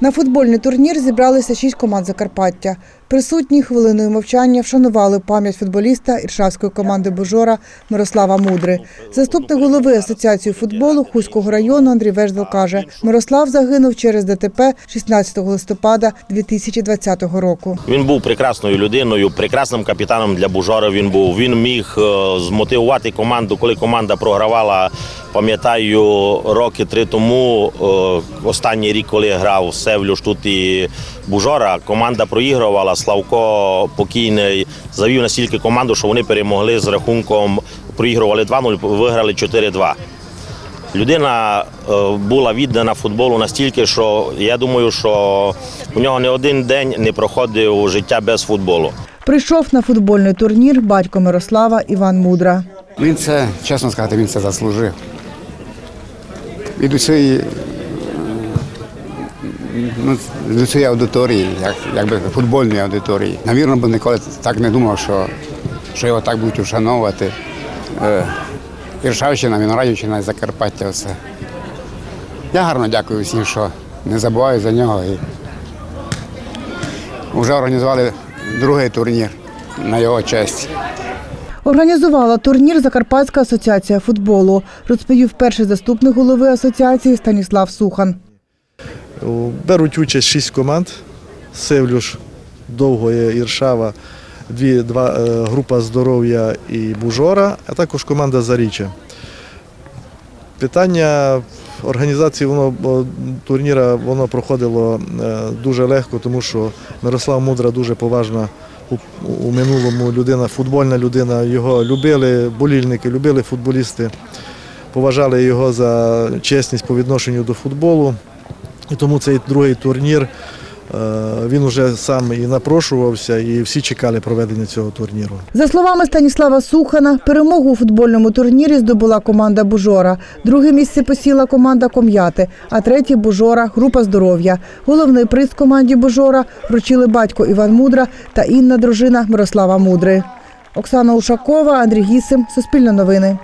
На футбольний турнір зібралися шість команд Закарпаття. Присутні хвилиною мовчання вшанували пам'ять футболіста іршавської команди Божора Мирослава Мудри. Заступник голови асоціації футболу Хуського району Андрій Веждал каже, Мирослав загинув через ДТП 16 листопада 2020 року. Він був прекрасною людиною, прекрасним капітаном для Бужора. Він був. Він міг е, змотивувати команду, коли команда програвала. Пам'ятаю, роки три тому, е, останній рік, коли я грав Севлюш тут і Бужора, команда проігрувала. Славко покійний завів настільки команду, що вони перемогли з рахунком, проігрували 2-0, виграли 4-2. Людина е, була віддана футболу настільки, що я думаю, що у нього не один день не проходив життя без футболу. Прийшов на футбольний турнір батько Мирослава Іван Мудра. Він це, чесно сказати, він це заслужив. Від усієї, ну, від усієї аудиторії, як, якби футбольної аудиторії. Навірно, б ніколи так не думав, що, що його так будуть вшановувати. Е, Іршавщина, Віноградівщина і Закарпаття. Все. Я гарно дякую всім, що не забуваю за нього. І вже організували другий турнір на його честь. Організувала турнір Закарпатська асоціація футболу, розповів перший заступник голови асоціації Станіслав Сухан. Беруть участь шість команд: Севлюш, Довгоє, Іршава, дві, два, е, група здоров'я і Бужора, а також команда Заріччя. Питання організації воно, турніра воно проходило е, дуже легко, тому що Мирослав Мудра дуже поважна у, у минулому людина, футбольна людина. Його любили болільники, любили футболісти, поважали його за чесність по відношенню до футболу. І тому цей другий турнір е, він уже сам і напрошувався, і всі чекали проведення цього турніру. За словами Станіслава Сухана, перемогу у футбольному турнірі здобула команда Бужора. Друге місце посіла команда Ком'яти, а третє Бужора група здоров'я. Головний приз команді Бужора вручили батько Іван Мудра та інна дружина Мирослава Мудри. Оксана Ушакова, Андрій Гісим, Суспільне новини.